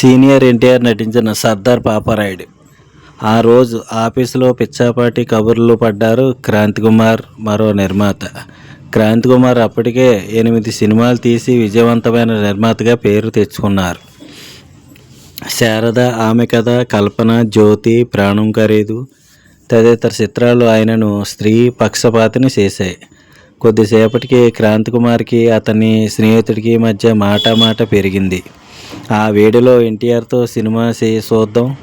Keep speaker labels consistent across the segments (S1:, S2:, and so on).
S1: Senior NTR నటించిన సర్దార్ పాపారాయుడు. ఆ రోజు ఆఫీసులో పిచ్చాపాటి కబుర్లు పడ్డారు క్రాంతి కుమార్ మరో నిర్మాత. క్రాంతి కుమార్ అప్పటికే ఎనిమిది సినిమాలు తీసి విజయవంతమైన నిర్మాతగా పేరు తెచ్చుకున్నారు. శారద ఆమె కథ కల్పన జ్యోతి ప్రాణం ఖరీదు తదితర చిత్రాలు ఆయనను స్త్రీ పక్షపాతిని చేశాయి. కొద్దిసేపటికి క్రాంతి కుమార్కి అతని స్నేహితుడికి మధ్య మాట మాట పెరిగింది. ఆ వేడిలో ఎన్టీఆర్తో సినిమా చేయి చూద్దాం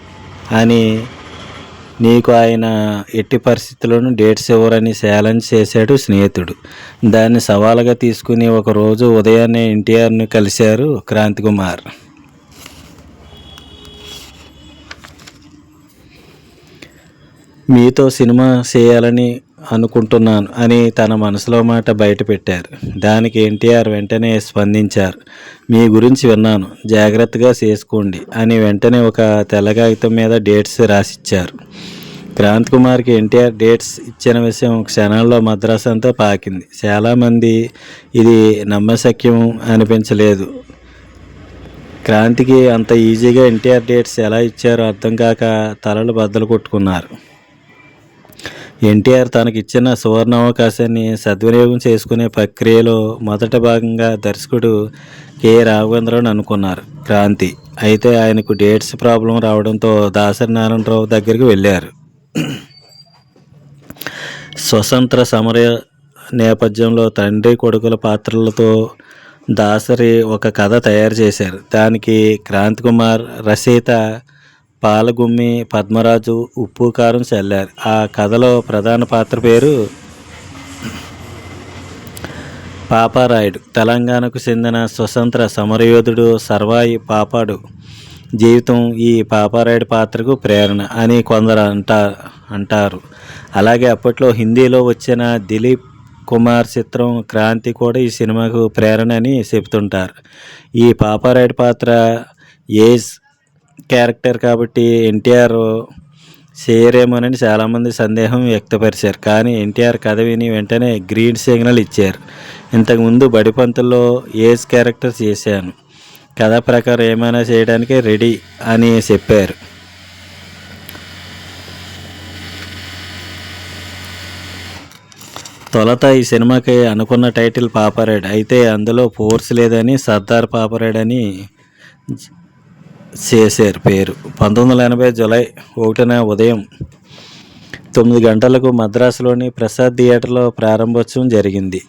S1: అని నీకు ఆయన ఎట్టి పరిస్థితుల్లోనూ డేట్స్ ఇవ్వరని ఛాలెంజ్ చేశాడు స్నేహితుడు. దాన్ని సవాలుగా తీసుకుని ఒకరోజు ఉదయాన్నే ఎన్టీఆర్ని కలిశారు క్రాంతి కుమార్. మీతో సినిమా చేయాలని అనుకుంటున్నాను అని తన మనసులో మాట బయటపెట్టారు దానికి ఎన్టీఆర్ వెంటనే స్పందించారు. మీ గురించి విన్నాను. జాగ్రత్తగా చేసుకోండి అని వెంటనే ఒక తెల్ల కాగితం మీద డేట్స్ రాసిచ్చారు. క్రాంత్ కుమార్కి ఎన్టీఆర్ డేట్స్ ఇచ్చిన విషయం క్షణాల్లో మద్రాసు అంతా పాకింది. చాలామంది ఇది నమ్మశక్యం అనిపించలేదు. క్రాంతికి అంత ఈజీగా ఎన్టీఆర్ డేట్స్ ఎలా ఇచ్చారో అర్థం కాక తలలు బద్దలు కొట్టుకున్నారు. ఎన్టీఆర్ తనకిచ్చిన సువర్ణ అవకాశాన్ని సద్వినియోగం చేసుకునే ప్రక్రియలో మొదటి భాగంగా దర్శకుడు కె. రాఘవేంద్రరావు అనుకున్నారు. క్రాంతి. అయితే ఆయనకు డేట్స్ ప్రాబ్లం రావడంతో దాసరి నారాయణరావు దగ్గరికి వెళ్ళారు. స్వతంత్ర సమర నేపథ్యంలో తండ్రి కొడుకుల పాత్రలతో దాసరి ఒక కథ తయారు చేశారు. దానికి క్రాంతి కుమార్ రచయిత పాలగుమ్మి పద్మరాజు ఉప్పు కారం చల్లారు. ఆ కథలో ప్రధాన పాత్ర పేరు పాపారాయుడు. తెలంగాణకు చెందిన స్వతంత్ర సమరయోధుడు సర్వాయి పాపాడు. జీవితం ఈ పాపారాయుడు పాత్రకు ప్రేరణ అని కొందరు అంటా అంటారు. అలాగే అప్పట్లో హిందీలో వచ్చిన దిలీప్ కుమార్ చిత్రం క్రాంతి కూడా ఈ సినిమాకు ప్రేరణ అని చెబుతుంటారు. ఈ పాపారాయుడు పాత్ర ఏజ్ క్యారెక్టర్ కాబట్టి ఎన్టీఆర్ చేయరేమోనని చాలామంది సందేహం వ్యక్తపరిచారు. కానీ ఎన్టీఆర్ కథ విని వెంటనే గ్రీన్ సిగ్నల్ ఇచ్చారు. ఇంతకుముందు బడిపంతుల్లో ఏజ్ క్యారెక్టర్ చేశాను. కథ ప్రకారం ఏమైనా చేయడానికి రెడీ అని చెప్పారు. తొలత ఈ సినిమాకి అనుకున్న టైటిల్ పాపరేడ్ అయితే అందులో ఫోర్స్ లేదని సర్దార్ పాపరేడ్ అని చేశారు పేరు. పంతొమ్మిది వందల ఎనభై జూలై ఒకటిన ఉదయం తొమ్మిది గంటలకు మద్రాసులోని ప్రసాద్ థియేటర్లో ప్రారంభోత్సవం జరిగింది.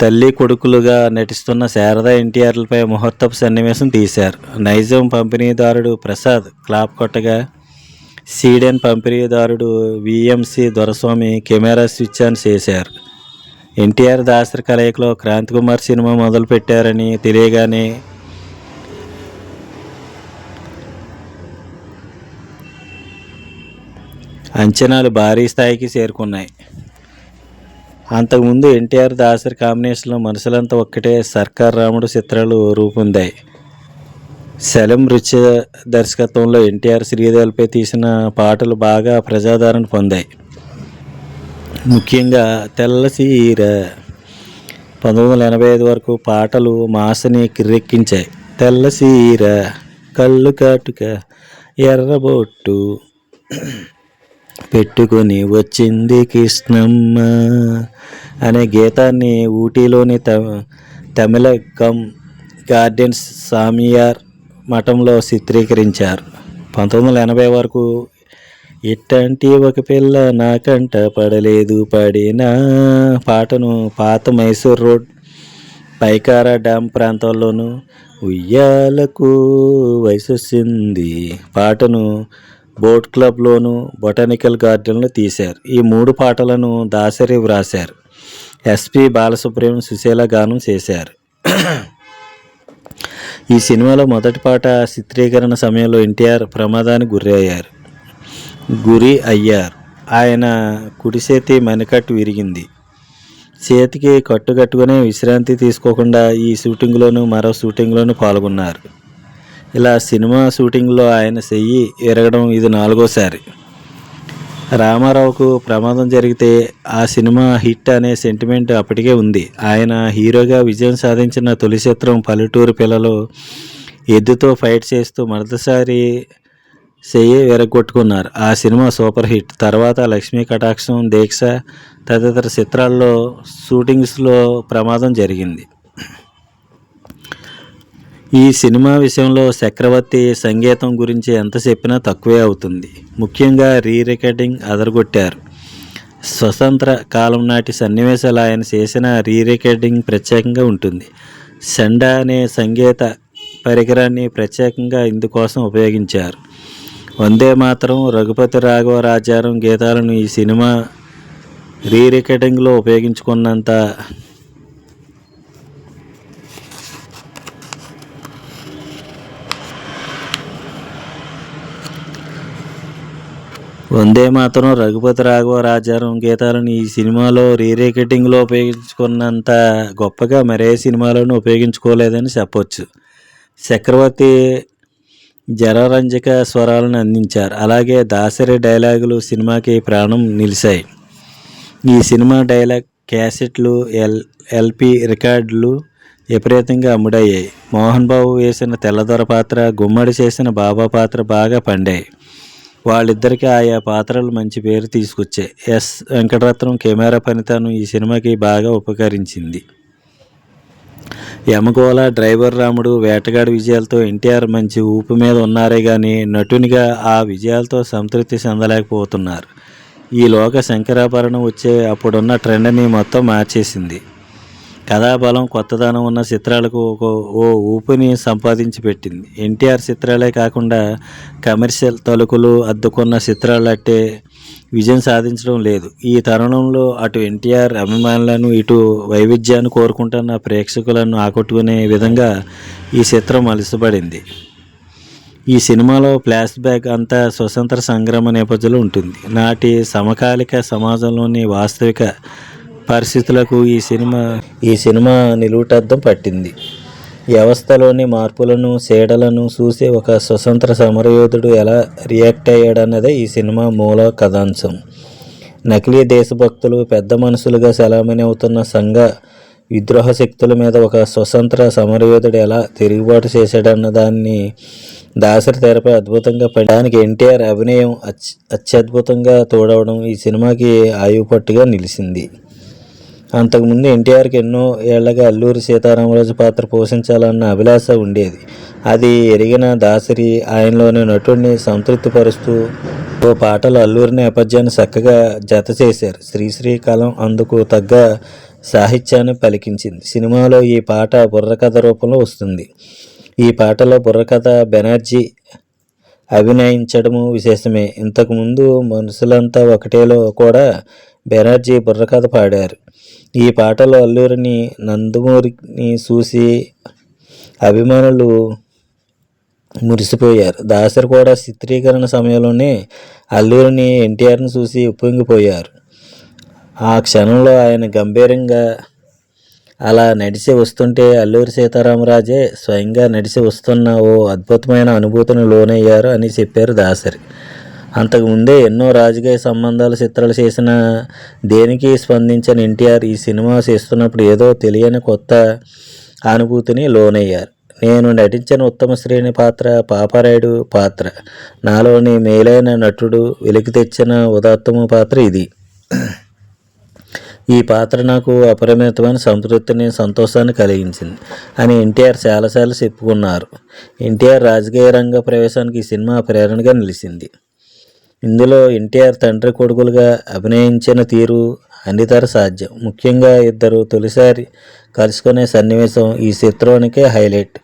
S1: తల్లి కొడుకులుగా నటిస్తున్న శారదా ఎన్టీఆర్లపై ముహూర్తపు సన్నివేశం తీశారు. నైజం పంపిణీదారుడు ప్రసాద్ క్లాప్ కొట్టగా సీడెన్ పంపిణీదారుడు VMC Doraswamy camera switch on చేశారు. ఎన్టీఆర్ దాసరి కలయికలో క్రాంతి కుమార్ సినిమా మొదలుపెట్టారని తెలియగానే అంచనాలు భారీ స్థాయికి చేరుకున్నాయి. అంతకుముందు ఎన్టీఆర్ దాసరి కాంబినేషన్లో మనుషులంతా ఒక్కటే సర్కార్ రాముడు చిత్రాలు రూపొందాయి. సెలం రుచి దర్శకత్వంలో ఎన్టీఆర్ శ్రీదేవిపై తీసిన పాటలు బాగా ప్రజాదరణ పొందాయి. ముఖ్యంగా తెల్లసీర పంతొమ్మిది వందల ఎనభై ఐదు వరకు పాటలు మాసని కిర్రెక్కించాయి. తెల్లసీర కళ్ళు కాటుక ఎర్రబొట్టు పెట్టుకొని వచ్చింది కృష్ణమ్మ. అనే గీతాన్ని ఊటీలోని తమ తమిళ గార్డెన్స్ సామియార్ మఠంలో చిత్రీకరించారు. పంతొమ్మిది వందల ఎనభై వరకు ఇట్టంటి ఒక పిల్ల నాకంట పడలేదు పడినా పాటను పాత మైసూర్ రోడ్ పైకారా డ్యామ్ ప్రాంతాల్లోనూ ఉయ్యాలకు వయసొచ్చింది. పాటను బోట్ క్లబ్లోను బొటానికల్ గార్డెన్లో తీశారు. ఈ మూడు పాటలను దాసరి వ్రాశారు. ఎస్పి బాలసుబ్రహ్మణ్యం సుశీల గానం చేశారు. ఈ సినిమాలో మొదటి పాట చిత్రీకరణ సమయంలో ఎన్టీఆర్ ప్రమాదానికి గురి అయ్యారు. గురి అయ్యారు. ఆయన కుడి చేతి మణికట్టు విరిగింది. చేతికి కట్టు కట్టుకుని విశ్రాంతి తీసుకోకుండా ఈ షూటింగ్లోను మరో షూటింగ్లోను పాల్గొన్నారు. ఇలా సినిమా షూటింగ్లో ఆయన చెయ్యి ఎరగడం ఇది నాలుగోసారి. రామారావుకు ప్రమాదం జరిగితే ఆ సినిమా హిట్ అనే సెంటిమెంట్ అప్పటికే ఉంది. ఆయన హీరోగా విజయం సాధించిన తొలి చిత్రం పల్లెటూరు పిల్లలు ఎద్దుతో ఫైట్ చేస్తూ మొదటిసారి చెయ్యి విరగొట్టుకున్నారు ఆ సినిమా సూపర్ హిట్. తర్వాత లక్ష్మీ కటాక్షం దీక్ష తదితర చిత్రాల్లో షూటింగ్స్లో ప్రమాదం జరిగింది. ఈ సినిమా విషయంలో చక్రవర్తి సంగీతం గురించి ఎంత చెప్పినా తక్కువే అవుతుంది. ముఖ్యంగా రీ రికార్డింగ్ అదరగొట్టారు. స్వతంత్ర కాలం నాటి సన్నివేశాలు ఆయన చేసిన రీ రికార్డింగ్ ప్రత్యేకంగా ఉంటుంది. సండా అనే సంగీత పరికరాన్ని ప్రత్యేకంగా ఇందుకోసం ఉపయోగించారు. వందే మాత్రం రఘుపతి రాఘవ రాజారం గీతాలను ఈ సినిమా రీ రికార్డింగ్లో ఉపయోగించుకున్నంత వందే మాత్రం రఘుపతి రాఘవ రాజారం గీతాలను ఈ సినిమాలో రీ ఉపయోగించుకున్నంత గొప్పగా మరే సినిమాలను ఉపయోగించుకోలేదని చెప్పొచ్చు. చక్రవర్తి జనరంజక స్వరాలను అందించారు. అలాగే దాసరి డైలాగులు సినిమాకి ప్రాణం నిలిచాయి. ఈ సినిమా డైలాగ్ క్యాసెట్లు ఎల్ ఎల్పి రికార్డులు విపరీతంగా అమ్ముడయ్యాయి. మోహన్ బాబు వేసిన తెల్లదొర పాత్ర గుమ్మడి చేసిన బాబా పాత్ర బాగా పండాయి. వాళ్ళిద్దరికీ ఆయా పాత్రలు మంచి పేరు తీసుకొచ్చాయి. ఎస్ వెంకటరత్నం కెమెరా పనితనం ఈ సినిమాకి బాగా ఉపకరించింది. యమగోళ డ్రైవర్ రాముడు వేటగాడి విజయాలతో ఎన్టీఆర్ మంచి ఊపు మీద ఉన్నారే కానీ నటునిగా ఆ విజయాలతో సంతృప్తి చెందలేకపోతున్నారు. ఈ లోక శంకరాభరణం వచ్చే అప్పుడున్న ట్రెండ్ని మొత్తం మార్చేసింది. కథాబలం కొత్తదనం ఉన్న చిత్రాలకు ఒక ఓ ఊపిని సంపాదించి పెట్టింది. ఎన్టీఆర్ చిత్రాలే కాకుండా కమర్షియల్ తలుకులు అద్దుకున్న చిత్రాలు అట్టే విజయం సాధించడం లేదు. ఈ తరుణంలో అటు ఎన్టీఆర్ అభిమానులను ఇటు వైవిధ్యాన్ని కోరుకుంటున్న ప్రేక్షకులను ఆకట్టుకునే విధంగా ఈ చిత్రం అలసిపడింది ఈ సినిమాలో ఫ్లాష్ బ్యాక్ అంతా స్వతంత్ర సంగ్రామ నేపథ్యంలో ఉంటుంది. నాటి సమకాలిక సమాజంలోని వాస్తవిక పరిస్థితులకు ఈ సినిమా ఈ సినిమా నిలువుటద్దం పట్టింది. వ్యవస్థలోని మార్పులను సేడలను చూసి ఒక స్వతంత్ర సమరయోధుడు ఎలా రియాక్ట్ అయ్యాడన్నదే ఈ సినిమా మూల కథాంశం. నకిలీ దేశభక్తులు పెద్ద మనుషులుగా సెలమని అవుతున్న సంఘ విద్రోహ శక్తుల మీద ఒక స్వతంత్ర సమరయోధుడు ఎలా తిరుగుబాటు చేశాడన్న దాన్ని దాసరి తెరపై అద్భుతంగా పడడానికి ఎన్టీఆర్ అభినయం అచ్ అత్యద్భుతంగా తోడవడం ఈ సినిమాకి ఆయువుపట్టుగా నిలిచింది. అంతకుముందు ఎన్టీఆర్కి ఎన్నో ఏళ్ళగా అల్లూరి సీతారామరాజు పాత్ర పోషించాలన్న అభిలాష ఉండేది. అది ఎరిగిన దాసరి ఆయనలోని నటుడిని సంతృప్తిపరుస్తూ ఓ పాటలు అల్లూరి నేపథ్యాన్ని చక్కగా జత చేశారు. శ్రీశ్రీ కలం అందుకు తగ్గ సాహిత్యాన్ని పలికించింది. సినిమాలో ఈ పాట బుర్రకథ రూపంలో వస్తుంది. ఈ పాటలో బుర్రకథ బెనర్జీ అభినయించడము విశేషమే. ఇంతకుముందు మనుషులంతా ఒకటేలో కూడా బెనర్జీ బుర్రకథ పాడారు. ఈ పాటలో అల్లూరిని నందమూరిని చూసి అభిమానులు మురిసిపోయారు. దాసరి కూడా చిత్రీకరణ సమయంలోనే అల్లూరిని ఎన్టీఆర్ని చూసి ఉప్పొంగిపోయారు. ఆ క్షణంలో ఆయన గంభీరంగా అలా నడిచి వస్తుంటే అల్లూరి సీతారామరాజే స్వయంగా నడిచి వస్తున్న ఓ అద్భుతమైన అనుభూతిని లోనయ్యారు అని చెప్పారు దాసరి. అంతకుముందే ఎన్నో రాజకీయ సంబంధాల చిత్రాలు చేసిన దేనికి స్పందించిన ఎన్టీఆర్ ఈ సినిమా చేస్తున్నప్పుడు ఏదో తెలియని కొత్త అనుభూతిని లోనయ్యారు. నేను నటించిన ఉత్తమ శ్రేణి పాత్ర పాపారాయుడు పాత్ర. నాలోని మేలైన నటుడు వెలికి తెచ్చిన ఉదాత్తము పాత్ర ఇది. ఈ పాత్ర నాకు అపరిమితమైన సంతృప్తిని సంతోషాన్ని కలిగించింది అని ఎన్టీఆర్ చాలాసార్లు చెప్పుకున్నారు. ఎన్టీఆర్ రాజకీయ రంగ ప్రవేశానికి ఈ సినిమా ప్రేరణగా నిలిచింది. ఇందులో ఎన్టీఆర్ తండ్రి కొడుకులుగా అభినయించిన తీరు అన్నితర సాధ్యం. ముఖ్యంగా ఇద్దరు తొలిసారి కలుసుకునే సన్నివేశం ఈ చిత్రానికే హైలైట్.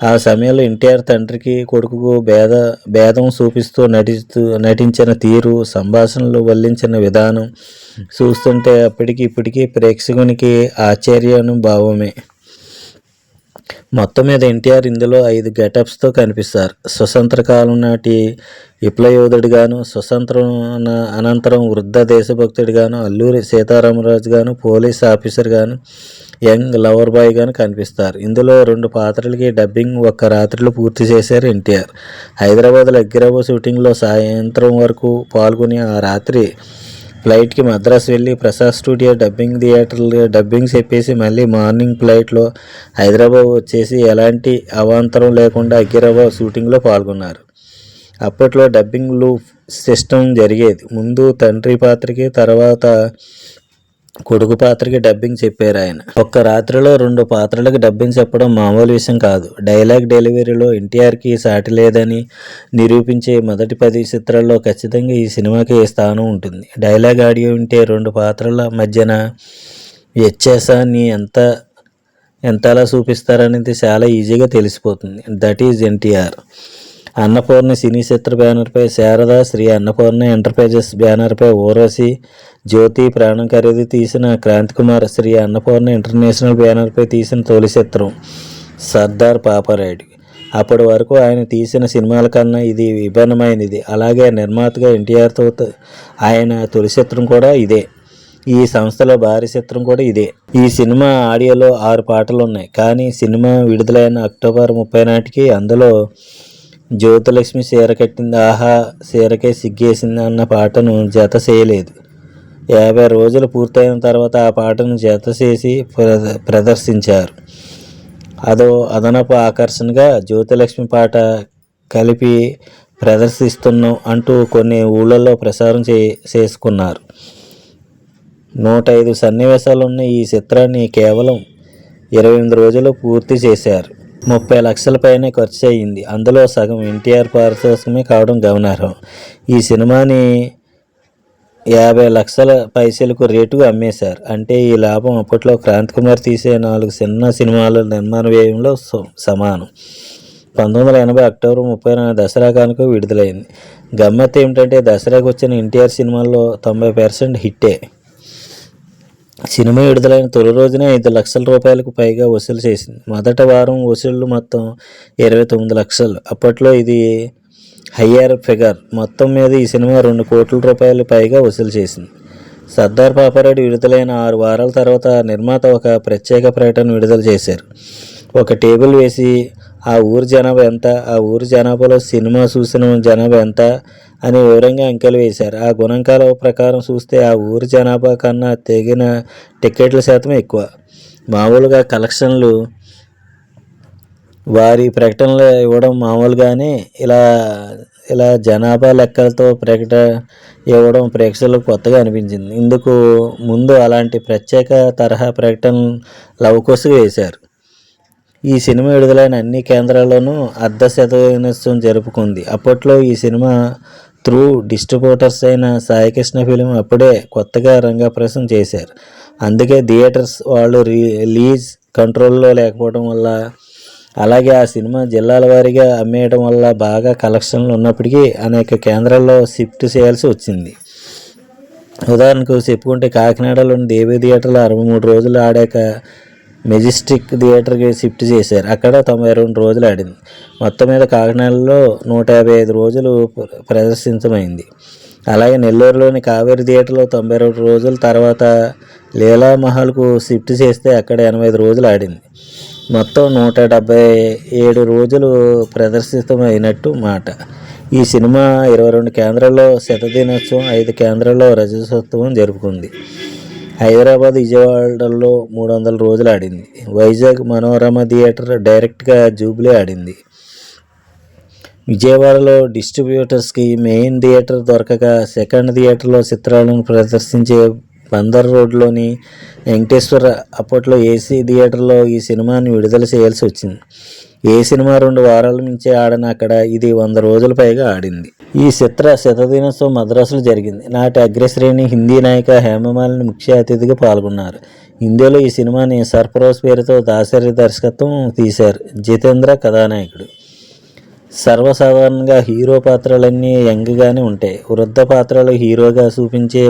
S1: ఆ సమయంలో ఎన్టీఆర్ తండ్రికి కొడుకుకు భేద భేదం చూపిస్తూ నటిస్తూ నటించిన తీరు సంభాషణలు వల్లించిన విధానం చూస్తుంటే అప్పటికి ఇప్పటికీ ప్రేక్షకునికి ఆశ్చర్యానుభావమే మొత్తం మీద ఎన్టీఆర్ ఇందులో ఐదు గెటప్స్తో కనిపిస్తారు. స్వతంత్ర కాలం నాటి విప్లయోధుడిగాను స్వతంత్రం అనంతరం వృద్ధ దేశభక్తుడిగాను అల్లూరి సీతారామరాజు గాను పోలీస్ ఆఫీసర్ గాను యంగ్ లవర్ బాయ్ గాను కనిపిస్తారు. ఇందులో రెండు పాత్రలకి డబ్బింగ్ ఒక్క రాత్రిలో పూర్తి చేశారు ఎన్టీఆర్. హైదరాబాద్లో అగ్గిరాబో షూటింగ్లో సాయంత్రం వరకు పాల్గొని ఆ రాత్రి ఫ్లైట్కి మద్రాసు వెళ్ళి ప్రసాద్ స్టూడియో డబ్బింగ్ థియేటర్లో డబ్బింగ్ చెప్పేసి మళ్ళీ మార్నింగ్ ఫ్లైట్లో హైదరాబాద్ వచ్చేసి ఎలాంటి అవాంతరం లేకుండా అగ్గిరాబాద్ షూటింగ్లో పాల్గొన్నారు. అప్పట్లో డబ్బింగ్ సిస్టమ్ జరిగేది. ముందు తండ్రి పాత్రకి తర్వాత కొడుకు పాత్రకి డబ్బింగ్ చెప్పారు ఆయన. ఒక్క రాత్రిలో రెండు పాత్రలకు డబ్బింగ్ చెప్పడం మామూలు విషయం కాదు. డైలాగ్ డెలివరీలో ఎన్టీఆర్కి సాటి లేదని నిరూపించే మొదటి పది చిత్రాల్లో ఖచ్చితంగా ఈ సినిమాకి స్థానం ఉంటుంది. డైలాగ్ ఆడియో ఉంటే రెండు పాత్రల మధ్యన వ్యత్యాసాన్ని ఎంత ఎంతలా చూపిస్తారనేది చాలా ఈజీగా తెలిసిపోతుంది. That is NTR. Annapurna cine Chitra బ్యానర్పై శారద శ్రీ అన్నపూర్ణ ఎంటర్ప్రైజెస్ బ్యానర్పై ఓరసి జ్యోతి ప్రాణం ఖరీదు తీసిన క్రాంతికుమార్ శ్రీ అన్నపూర్ణ ఇంటర్నేషనల్ బ్యానర్పై తీసిన తొలి చిత్రం సర్దార్ పాపారాయుడు. అప్పటి వరకు ఆయన తీసిన సినిమాల కన్నా ఇది విభిన్నమైనది. అలాగే నిర్మాతగా ఎన్టీఆర్తో ఆయన తొలి చిత్రం కూడా ఇదే. ఈ సంస్థలో భారీ చిత్రం కూడా ఇదే. ఈ సినిమా ఆడియోలో ఆరు పాటలు ఉన్నాయి కానీ సినిమా విడుదలైన అక్టోబర్ ముప్పై నాటికి అందులో జ్యోతిలక్ష్మి చీర కట్టింది. ఆహా చీరకే సిగ్గేసింది అన్న పాటను జత చేయలేదు. యాభై రోజులు పూర్తయిన తర్వాత ఆ పాటను జత చేసి ప్ర- ప్రదర్శించారు. అదో అదనపు ఆకర్షణగా జ్యోతిలక్ష్మి పాట కలిపి ప్రదర్శిస్తున్నాం అంటూ కొన్ని ఊళ్ళల్లో ప్రసారం చే చేసుకున్నారు. నూట ఐదు సన్నివేశాలు ఉన్న ఈ చిత్రాన్ని కేవలం ఇరవై ఎనిమిది రోజుల్లో పూర్తి చేశారు. ముప్పై లక్షల పైనే ఖర్చు అయ్యింది అందులో సగం ఎన్టీఆర్ పారితోషికమే కావడం గమనార్హం. ఈ సినిమాని యాభై లక్షల పైసలకు రేటు అమ్మేశారు. అంటే ఈ లాభం అప్పట్లో క్రాంతి కుమార్ తీసే నాలుగు చిన్న సినిమాల నిర్మాణ వ్యయంలో సమానం. పంతొమ్మిది వందల ఎనభై అక్టోబర్ ముప్పై దసరా కానుక విడుదలైంది. గమ్మత్ ఏమిటంటే దసరాకు వచ్చిన ఎన్టీఆర్ సినిమాల్లో తొంభై పర్సెంట్ హిట్టే. సినిమా విడుదలైన తొలి రోజునే ఐదు లక్షల రూపాయలకు పైగా వసూలు చేసింది. మొదట వారం వసూళ్ళు మొత్తం ఇరవై తొమ్మిది లక్షలు. అప్పట్లో ఇది హయ్యర్ ఫిగర్. మొత్తం మీద ఈ సినిమా రెండు కోట్ల రూపాయలు పైగా వసూలు చేసింది. సర్దార్ పాపారెడ్డి విడుదలైన ఆరు వారాల తర్వాత నిర్మాత ఒక ప్రత్యేక ప్రకటన విడుదల చేశారు. ఒక టేబుల్ వేసి ఆ ఊరి జనాభా ఎంత? ఆ ఊరి జనాభాలో సినిమా చూసిన జనాభా ఎంత? అని వివరంగా అంకెలు వేశారు. ఆ గుణాంకాల ప్రకారం చూస్తే ఆ ఊరి జనాభా కన్నా తెగిన టికెట్ల శాతం ఎక్కువ. మామూలుగా కలెక్షన్లు వారి ప్రకటనలు ఇవ్వడం మామూలుగానే ఇలా ఇలా జనాభా లెక్కలతో ప్రకట ఇవ్వడం ప్రేక్షకులకు కొత్తగా అనిపించింది. ఇందుకు ముందు అలాంటి ప్రత్యేక తరహా ప్రకటనలు లవకోసుగా వేశారు. ఈ సినిమా విడుదలైన అన్ని కేంద్రాల్లోనూ అర్ధ శతదినోత్సవం జరుపుకుంది. అప్పట్లో ఈ సినిమా త్రూ డిస్ట్రిబ్యూటర్స్ అయిన సాయికృష్ణ ఫిలిం అప్పుడే కొత్తగా రంగప్రసం చేశారు. అందుకే థియేటర్స్ వాళ్ళు రిలీజ్ కంట్రోల్లో లేకపోవడం వల్ల అలాగే ఆ సినిమా జిల్లాల వారీగా అమ్మేయడం వల్ల బాగా కలెక్షన్లు ఉన్నప్పటికీ అనేక కేంద్రాల్లో షిఫ్ట్ చేయాల్సి వచ్చింది. ఉదాహరణకు చెప్పుకుంటే కాకినాడలోని దేవి థియేటర్లో అరవై మూడు రోజులు ఆడాక మెజిస్టిక్ థియేటర్కి షిఫ్ట్ చేశారు. అక్కడ తొంభై రెండు రోజులు ఆడింది. మొత్తం మీద కాకినాడలో నూట యాభై ఐదు రోజులు ప్ర- ప్రదర్శించమైంది అలాగే నెల్లూరులోని కావేరి థియేటర్లో తొంభై రెండు రోజుల తర్వాత లీలా మహల్కు షిఫ్ట్ చేస్తే అక్కడ ఎనభై ఐదు రోజులు ఆడింది. మొత్తం నూట డెబ్బై ఏడు రోజులు ప్రదర్శితమైనట్టు మాట. ఈ సినిమా ఇరవై రెండు కేంద్రాల్లో శతదినోత్సవం ఐదు కేంద్రాల్లో రజతోత్సవం జరుపుకుంది. హైదరాబాద్ విజయవాడలో మూడు వందల రోజులు ఆడింది. వైజాగ్ మనోరమ థియేటర్ డైరెక్ట్గా జూబ్లీ ఆడింది. విజయవాడలో డిస్ట్రిబ్యూటర్స్కి మెయిన్ థియేటర్ దొరకక సెకండ్ థియేటర్లో చిత్రాలను ప్రదర్శించే బందర్ రోడ్లోని వెంకటేశ్వర అప్పట్లో ఏసీ థియేటర్లో ఈ సినిమాని విడుదల చేయాల్సి వచ్చింది. ఏ సినిమా రెండు వారాల నుంచి ఆడన అక్కడ ఇది వంద రోజుల పైగా ఆడింది. ఈ చిత్ర శతదినోత్సవం మద్రాసులో జరిగింది. నాటి అగ్రశ్రేణి హిందీ నాయిక హేమమాలిని ముఖ్య అతిథిగా పాల్గొన్నారు. హిందీలో ఈ సినిమాని సర్ఫరోజ్ పేరుతో దాసరి దర్శకత్వం తీశారు. జితేంద్ర కథానాయకుడు. సర్వసాధారణంగా హీరో పాత్రలన్నీ యంగ్గానే ఉంటాయి. వృద్ధ పాత్రలు హీరోగా చూపించే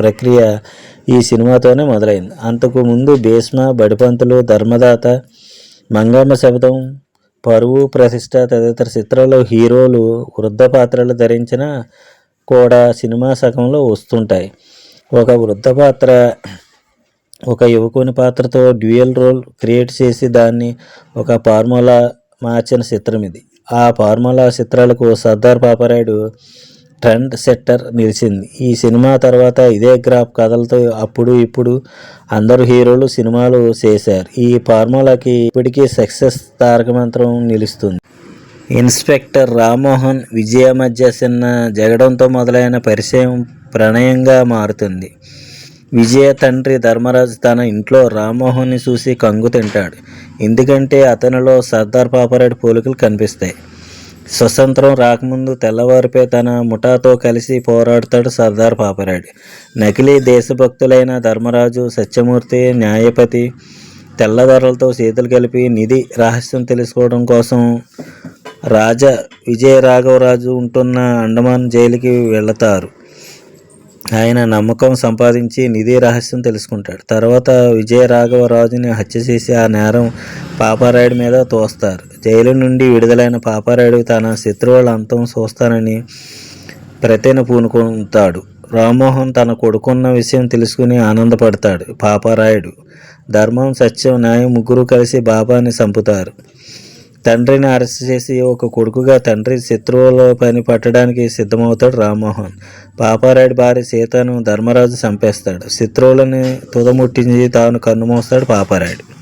S1: ప్రక్రియ ఈ సినిమాతోనే మొదలైంది. అంతకు ముందు భీష్మ బడిపంతులు ధర్మదాత మంగమ్మ శబ్దం పరువు ప్రతిష్ట తదితర చిత్రాల్లో హీరోలు వృద్ధ పాత్రలు ధరించిన కూడా సినిమా సగంలో వస్తుంటాయి. ఒక వృద్ధ పాత్ర ఒక యువకుని పాత్రతో డ్యూయల్ రోల్ క్రియేట్ చేసి దాన్ని ఒక ఫార్ములా మార్చిన చిత్రం ఇది. ఆ ఫార్ములా చిత్రాలకు సర్దార్ పాపరాయుడు ట్రెండ్ సెట్టర్ నిలిచింది. ఈ సినిమా తర్వాత ఇదే గ్రాఫ్ కథలతో అప్పుడు ఇప్పుడు అందరు హీరోలు సినిమాలు చేశారు. ఈ ఫార్ములాకి ఇప్పటికీ సక్సెస్ తారకమంత్రం నిలుస్తుంది. ఇన్స్పెక్టర్ రామ్మోహన్ విజయ మధ్య చిన్న జగడంతో మొదలైన పరిచయం ప్రణయంగా మారుతుంది. విజయ తండ్రి ధర్మరాజు తన ఇంట్లో రామ్మోహన్ని చూసి కంగు తింటాడు. ఎందుకంటే అతనిలో సర్దార్ పాపరాయుడు పోలికలు కనిపిస్తాయి. స్వతంత్రం రాకముందు తెల్లవారిపై తన ముఠాతో కలిసి పోరాడతాడు సర్దార్ పాపరాయుడు నకిలీ దేశభక్తులైన ధర్మరాజు సత్యమూర్తి న్యాయపతి తెల్లదొరలతో చేతులు కలిపి నిధి రహస్యం తెలుసుకోవడం కోసం రాజా విజయ రాఘవరాజు ఉంటున్న అండమాన్ జైలుకి వెళతారు. ఆయన నమ్మకం సంపాదించి నిధి రహస్యం తెలుసుకుంటాడు. తర్వాత విజయ రాఘవరాజుని హత్య చేసి ఆ నేరం పాపారాయుడు మీద తోస్తారు. జైలు నుండి విడుదలైన పాపారాయుడు తన శత్రువుల అంతం చూస్తానని ప్రతిన పూనుకుంటాడు. రామ్మోహన్ తన కొడుకున్న విషయం తెలుసుకుని ఆనందపడతాడు. పాపారాయుడు ధర్మం సత్యం న్యాయం ముగ్గురు కలిసి బాబాని చంపుతారు. తండ్రిని అరెస్ట్ చేసి ఒక కొడుకుగా తండ్రి శత్రువుల పని పట్టడానికి సిద్ధమవుతాడు రామ్మోహన్. పాపారాయుడు భార్య సీతను ధర్మరాజు చంపేస్తాడు. శత్రువులని తుదముట్టించి తాను కన్నుమోస్తాడు పాపారాయుడు.